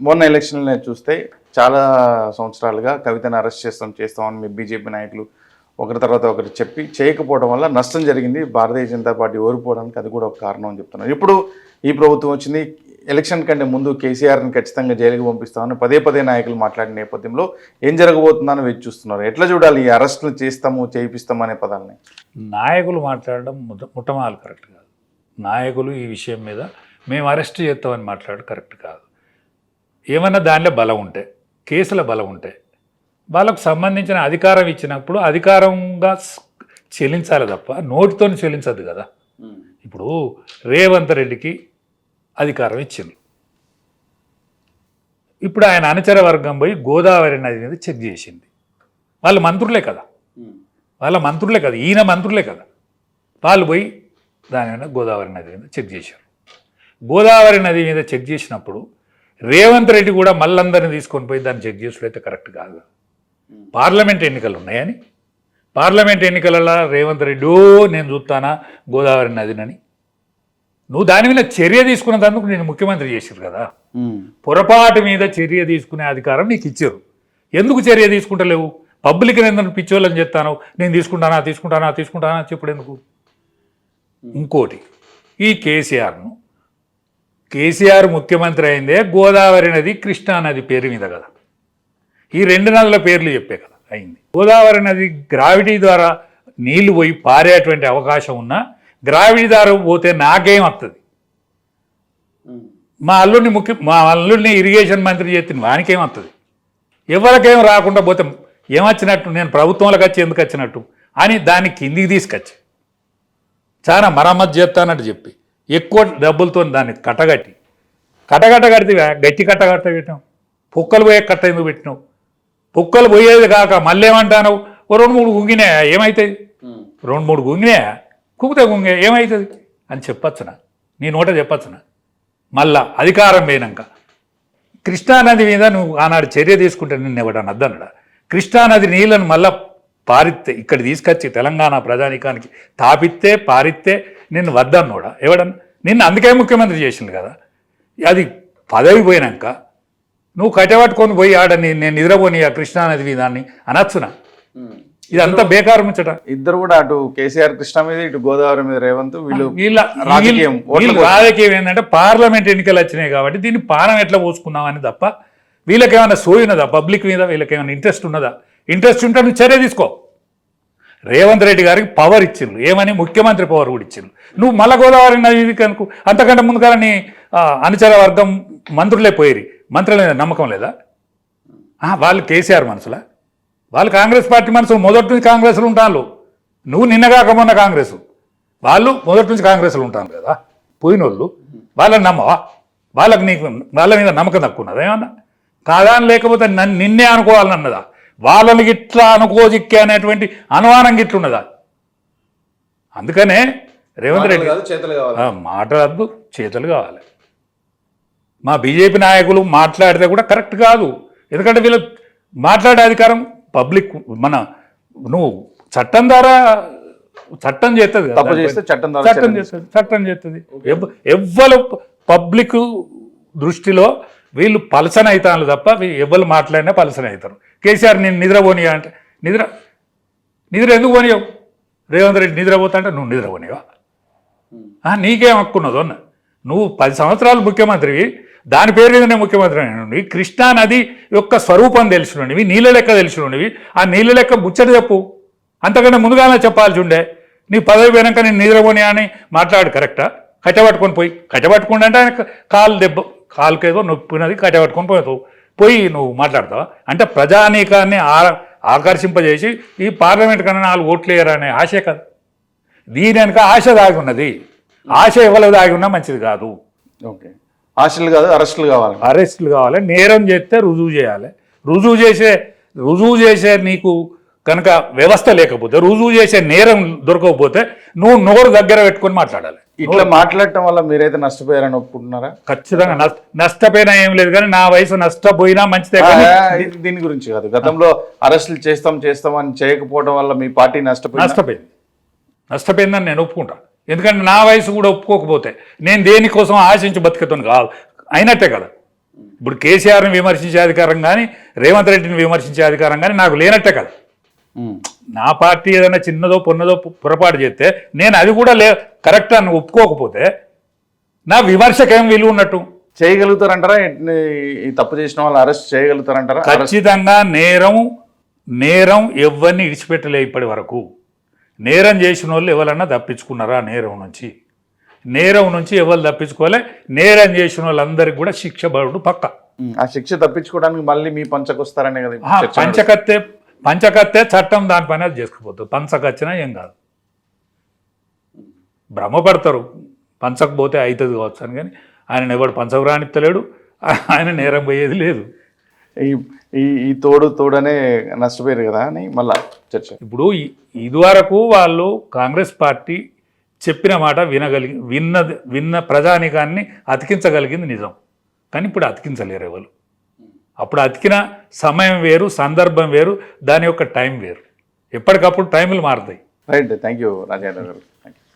మొన్న ఎలక్షన్లో చూస్తే చాలా సంవత్సరాలుగా కవితను అరెస్ట్ చేస్తాం చేస్తామని మీ బీజేపీ నాయకులు ఒకరి తర్వాత ఒకరు చెప్పి చేయకపోవడం వల్ల నష్టం జరిగింది. భారతీయ జనతా పార్టీ ఓడిపోవడానికి అది కూడా ఒక కారణం అని చెప్తున్నారు. ఇప్పుడు ఈ ప్రభుత్వం వచ్చింది. ఎలక్షన్ కంటే ముందు కేసీఆర్ని ఖచ్చితంగా జైలుకి పంపిస్తామని పదే పదే నాయకులు మాట్లాడిన నేపథ్యంలో ఏం జరగబోతుందని వేచి చూస్తున్నారు. ఎట్లా చూడాలి? ఈ అరెస్టులు చేస్తాము చేయిస్తాము అనే పదాలని. నాయకులు మాట్లాడడం ముట్ట ముట్టమాలు కరెక్ట్ కాదు. నాయకులు ఈ విషయం మీద మేము అరెస్ట్ చేస్తామని మాట్లాడడం కరెక్ట్ కాదు. ఏమన్నా దానిలో బలం ఉంటే కేసుల బలం ఉంటే వాళ్ళకు సంబంధించిన అధికారం ఇచ్చినప్పుడు అధికారంగా చెల్లించాలి తప్ప నోటితో చెల్లించద్దు కదా. ఇప్పుడు రేవంత్ రెడ్డికి అధికారం ఇచ్చింది. ఇప్పుడు ఆయన అనుచర వర్గం పోయి గోదావరి నది మీద చెక్ చేసింది. వాళ్ళు మంత్రులే కదా. వాళ్ళ మంత్రులే కదా. ఈయన మంత్రులే కదా. వాళ్ళు పోయి దాని మీద గోదావరి నది మీద చెక్ చేశారు. గోదావరి నది మీద చెక్ చేసినప్పుడు రేవంత్ రెడ్డి కూడా మళ్ళందరినీ తీసుకొని పోయి దాన్ని చెక్ చేసుడు అయితే కరెక్ట్ కాదు. పార్లమెంట్ ఎన్నికలు ఉన్నాయని పార్లమెంట్ ఎన్నికలలో రేవంత్ రెడ్డి "ఓ, నేను చూస్తానా గోదావరి నదినని? నువ్వు దాని మీద చర్య తీసుకున్నందుకు నేను ముఖ్యమంత్రి చేశారు కదా. పొరపాటు మీద చర్య తీసుకునే అధికారం నీకు ఇచ్చారు. ఎందుకు చర్య తీసుకుంటలేవు? పబ్లిక్ నేను పిచ్చోళ్ళని చెప్తాను నేను తీసుకుంటానా తీసుకుంటానా తీసుకుంటానా చెప్పుడు ఎందుకు ఇంకోటి ఈ కేసీఆర్ను కేసీఆర్ ముఖ్యమంత్రి అయిందే గోదావరి నది కృష్ణా నది పేరు మీద కదా. ఈ రెండు నదుల పేర్లు చెప్పే కదా అయింది. గోదావరి నది గ్రావిటీ ద్వారా నీళ్ళు పోయి పారేటువంటి అవకాశం ఉన్నా గ్రావిటీ ద్వారా పోతే నాకేం వస్తుంది మా అల్లుడిని ముఖ్య మా అల్లుడిని ఇరిగేషన్ మంత్రి చేస్తే వానికేం వస్తుంది ఎవరికేం రాకుండా పోతే ఏమొచ్చినట్టు? నేను ప్రభుత్వంలోకి వచ్చి ఎందుకు వచ్చినట్టు? అని దాన్ని కిందికి తీసుకొచ్చి చాలా మరమ్మతు చేస్తానట్టు చెప్పి ఎక్కువ డబ్బులతో దాన్ని కట్టగట్టి. కట్టగట్ట కడితే గట్టి కట్టగట్ట పెట్టాం పుక్కలు పోయే కట్ట ఎందుకు పెట్టినావు? పుక్కలు పోయేది కాక మళ్ళీ ఏమంటాను ఓ రెండు మూడు గుంగినాయా? ఏమవుతుంది రెండు మూడు గుంగినాయా? కుక్కితే గుంగే ఏమవుతుంది అని చెప్పచ్చునా? నీ నోట చెప్పచ్చునా? మళ్ళా అధికారం పోయినాక కృష్ణానది మీద నువ్వు ఆనాడు చర్య తీసుకుంటే నిన్ను ఎవడన్నా అద్దనడా? కృష్ణానది నీళ్ళను మళ్ళా పారిస్తే ఇక్కడ తీసుకొచ్చి తెలంగాణ ప్రజానికానికి తాపిస్తే పారిస్తే నిన్ను వద్దన్నోడా ఎవడన్నా నిన్ను అందుకే ముఖ్యమంత్రి చేసింది కదా. అది పదవి పోయినాక నువ్వు కట్టబట్టుకొని పోయి ఆడ నీ- నేను నిద్రపోని ఆ కృష్ణానది మీద అని అనొచ్చునా? ఇదంతా బేకారు ముచ్చట. ఇద్దరు కూడా అటు కేసీఆర్ కృష్ణ మీద ఇటు గోదావరి మీద రేవంత్ వీళ్ళు వీళ్ళ రాజకీయం, ఏంటంటే పార్లమెంట్ ఎన్నికలు వచ్చినాయి కాబట్టి దీన్ని పానం ఎట్లా పోసుకున్నామని తప్ప వీళ్ళకేమైనా సోయినదా పబ్లిక్ మీద వీళ్ళకేమైనా ఇంట్రెస్ట్ ఉన్నదా? ఇంట్రెస్ట్ ఉంటే నువ్వు చర్య తీసుకో. రేవంత్ రెడ్డి గారికి పవర్ ఇచ్చిండ్రు. ఏమని? ముఖ్యమంత్రి పవర్ కూడా ఇచ్చిండ్రు. నువ్వు మల్ల గోదావరి నదికి అనుకో అంతకంటే ముందు కానీ అనుచర వర్గం మంత్రులే పోయిరి మంత్రుల నమ్మకం లేదా? వాళ్ళు కేసీఆర్ మనసులా? వాళ్ళు కాంగ్రెస్ పార్టీ మనసులు మొదటి నుంచి కాంగ్రెస్లు ఉంటాను నువ్వు నిన్నగాక మొన్న కాంగ్రెస్. వాళ్ళు మొదటి నుంచి కాంగ్రెస్లు ఉంటాను కదా. పోయినోళ్ళు. వాళ్ళని నమ్మవా? వాళ్ళకి నీకు వాళ్ళ మీద నమ్మకం తక్కువ ఉన్నదా ఏమన్నా? కాదా అని లేకపోతే నన్ను నిన్నే అనుకోవాలన్నదా? వాళ్ళని గిట్లా అనుకోజిక్కే అనేటువంటి అనుమానం గిట్లున్నదా? అందుకనే రేవంత్ రెడ్డి చేతులు కావాలి. ఆ, మాట్లాడద్దు చేతులు కావాలి. మా బీజేపీ నాయకులు మాట్లాడితే కూడా కరెక్ట్ కాదు. ఎందుకంటే వీళ్ళు మాట్లాడే అధికారం పబ్లిక్ మన నువ్వు చట్టం ద్వారా చట్టం చేస్తుంది చట్టం చట్టం చేస్తుంది చట్టం చేస్తుంది ఎవ్- ఎవ్వరు పబ్లిక్ దృష్టిలో వీళ్ళు పలసన అవుతాను తప్ప ఎవ్వరు మాట్లాడినా పలసన అవుతారు కేసీఆర్ నేను నిద్రపోనియా అంటే నిద్ర నిద్ర ఎందుకు పోనీయవు? రేవంత్ రెడ్డి నిద్రపోతా అంటే నువ్వు నిద్రపోనివా ఆ, నీకేం హక్కున్నదో అన్న. నువ్వు పది సంవత్సరాలు ముఖ్యమంత్రివి దాని పేరు మీదనే ముఖ్యమంత్రి అయినవి కృష్ణా నది యొక్క స్వరూపం తెలిసినవి నీళ్ళ లెక్క తెలిసినవి ఆ నీళ్ళ లెక్క ముచ్చట చెప్పు. అంతకంటే ముందుగానే చెప్పాల్సి ఉండే. నీ పదవి పోయినాక నేను నిద్రపోని అని మాట్లాడు కరెక్టా? కట్టబట్టుకొని పోయి కట్టబట్టుకుంటే అంటే ఆయన కాలు దెబ్బ కాలుకేదో నొప్పినది కట్టబట్టుకొని పోతావు. పోయి నువ్వు మాట్లాడతావా? అంటే ప్రజానీకాన్ని ఆ ఆకర్షింపజేసి ఈ పార్లమెంట్ కన్నా నాలుగు ఓట్లు వేయరనే ఆశే కదా. దీని వెనక ఆశ దాగి ఉన్నది. ఆశ ఎవరు దాగి ఉన్నా మంచిది కాదు. ఓకే. ఆశలు కాదు అరెస్టులు కావాలి. అరెస్టులు కావాలి. నేరం చేస్తే రుజువు చేయాలి. రుజువు చేసే రుజువు చేసే నీకు కనుక వ్యవస్థ లేకపోతే రుజువు చేసే నేరం దొరకకపోతే నువ్వు నోరు దగ్గర పెట్టుకొని మాట్లాడాలి. ఇట్లా మాట్లాడటం వల్ల మీరైతే నష్టపోయారని ఒప్పుకుంటున్నారా? ఖచ్చితంగా నష్ట నష్టపోయినా ఏం లేదు కానీ నా వయసు నష్టపోయినా మంచిదే దీని గురించి కాదు. గతంలో అరెస్టులు చేస్తాం చేస్తాం అని చేయకపోవడం వల్ల మీ పార్టీ నష్టపోయింది? నష్టపోయింది. నష్టపోయిందని నేను ఒప్పుకుంటా. ఎందుకంటే నా వయసు కూడా ఒప్పుకోకపోతే నేను దేనికోసం ఆశించి బతికతాను కాదు. అయినట్టే కదా. ఇప్పుడు కేసీఆర్ని విమర్శించే అధికారం కానీ రేవంత్ రెడ్డిని విమర్శించే అధికారం కానీ నాకు లేనట్టే కదా. నా పార్టీ ఏదైనా చిన్నదో పొన్నదో పొరపాటు చేస్తే నేను అది కూడా లే కరెక్ట్ అని ఒప్పుకోకపోతే నా విమర్శకేం విలువ ఉన్నట్టు? చేయగలుగుతారంటారా? తప్పు చేసిన వాళ్ళు అరెస్ట్ చేయగలుగుతారంటారా? ఖచ్చితంగా నేరం నేరం ఎవరిని ఇడిచిపెట్టలే ఇప్పటి వరకు. నేరం చేసిన వాళ్ళు ఎవరన్నా తప్పించుకున్నారా నేరం నుంచి? నేరం నుంచి ఎవరు తప్పించుకోలే నేరం చేసిన వాళ్ళందరికీ కూడా శిక్ష పడు పక్క. ఆ శిక్ష తప్పించుకోవడానికి మళ్ళీ మీ పంచకు వస్తారనే కదా పంచకత్తే పంచకత్తే చట్టం దాని పని అది చేసుకుపోతుంది పంచకచ్చినా ఏం కాదు. భ్రమపడతారు. పంచకపోతే అవుతుంది కావచ్చు అని కానీ ఆయన ఎవడు పంచకు రానిత్తలేడు ఆయన నేరం పోయేది లేదు. ఈ ఈ- తోడు తోడనే నష్టపోయారు కదా అని మళ్ళా చర్చ. ఇప్పుడు ఇదివరకు వాళ్ళు కాంగ్రెస్ పార్టీ చెప్పిన మాట వినగలిగి విన్న విన్న ప్రజానికాన్ని అతికించగలిగింది నిజం. కానీ ఇప్పుడు అతికించలేరు ఎవరు. అప్పుడు అతికిన సమయం వేరు సందర్భం వేరు దాని యొక్క టైం వేరు. ఎప్పటికప్పుడు టైంలు మారుతాయి. రైట్ థ్యాంక్ యూ రాజేంద్ర గారు.